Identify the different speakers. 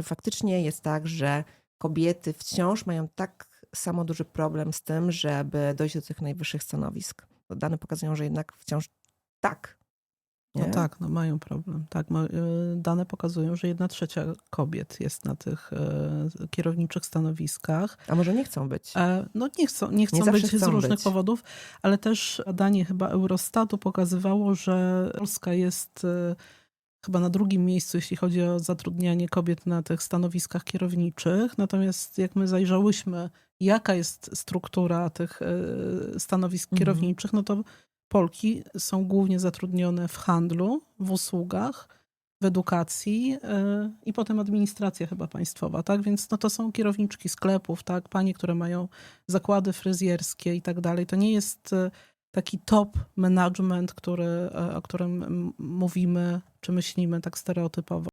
Speaker 1: czy faktycznie jest tak, że kobiety wciąż mają tak samo duży problem z tym, żeby dojść do tych najwyższych stanowisk? Bo Dane pokazują, że jednak wciąż tak.
Speaker 2: No
Speaker 1: Nie?
Speaker 2: tak, no mają problem. Tak, ma, y, dane pokazują, że jedna trzecia kobiet jest na tych y, kierowniczych stanowiskach.
Speaker 1: A może nie chcą być?
Speaker 2: E, No nie chcą, nie chcą
Speaker 1: zawsze
Speaker 2: być z
Speaker 1: chcą
Speaker 2: różnych
Speaker 1: być.
Speaker 2: powodów, ale też badanie chyba Eurostatu pokazywało, że Polska jest e, chyba na drugim miejscu, jeśli chodzi o zatrudnianie kobiet na tych stanowiskach kierowniczych. Natomiast jak my zajrzałyśmy, jaka jest struktura tych e, stanowisk
Speaker 1: Mhm.
Speaker 2: kierowniczych, no to Polki są głównie zatrudnione w handlu, w usługach, w edukacji e, i potem administracja chyba państwowa, tak? Więc no to są kierowniczki sklepów, tak? Panie, które mają zakłady fryzjerskie i tak dalej. To nie jest e, taki top management, który, e, o którym mówimy czy myślimy tak stereotypowo.